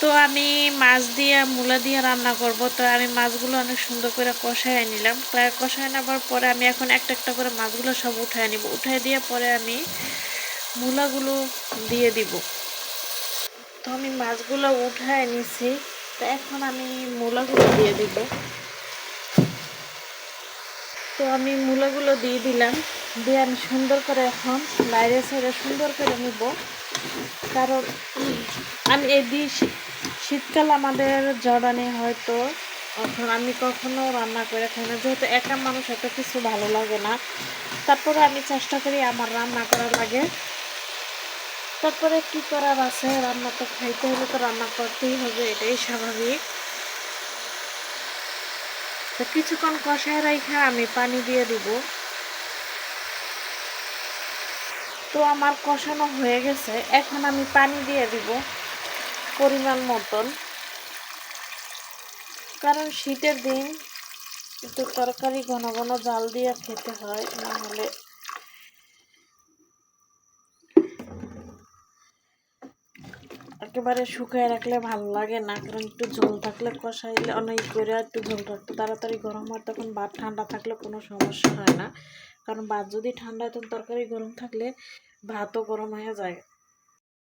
তো আমি মাছ দিয়ে, মূলা দিয়ে রান্না করব। তো আমি মাছগুলো অনেক সুন্দর করে কষায় নিলাম। কষায় নেবার পরে আমি এখন একটা একটা করে মাছগুলো সব উঠায় নিব। উঠায় দিয়ে পরে আমি মূলাগুলো দিয়ে দিব। তো আমি মাছগুলো উঠায় নিছি। তো এখন আমি মূলাগুলো দিয়ে দিব। তো আমি মূলাগুলো দিয়ে দিলাম। দিয়ে আমি সুন্দর করে এখন বাইরে সাইডে সুন্দর করে নিব। কারণ আমি এই শীতকাল আমাদের জর্ডানে হয়তো এখন আমি কখনো রান্না করে খাই না। যেহেতু একা মানুষ এত কিছু ভালো লাগে না। তারপরে আমি চেষ্টা করি আমার রান্না করার লাগে তারপরে কি করার আছে? রান্না তো খাইতে হলে তো রান্না করতেই হবে, এটাই স্বাভাবিক। তো কিছুক্ষণ কষায় রাখা আমি পানি দিয়ে দিব। তো আমার কষানো হয়ে গেছে। এখন আমি পানি দিয়ে দিব পরিমাণ মতন। কারণ শীতের দিন একটু তরকারি ঘন ঘন জাল দিয়ে খেতে হয়, না হলে একেবারে শুকায় রাখলে ভালো লাগে না, কারণ একটু ঝোল থাকলে কষাইলে অনেক করে একটু ঝোল থাকতো তাড়াতাড়ি গরম হয়, তখন ভাত ঠান্ডা থাকলে কোনো সমস্যা হয় না। কারণ ভাত যদি ঠান্ডা হয়, তখন তরকারি গরম থাকলে ভাতও গরম হয়ে যায়।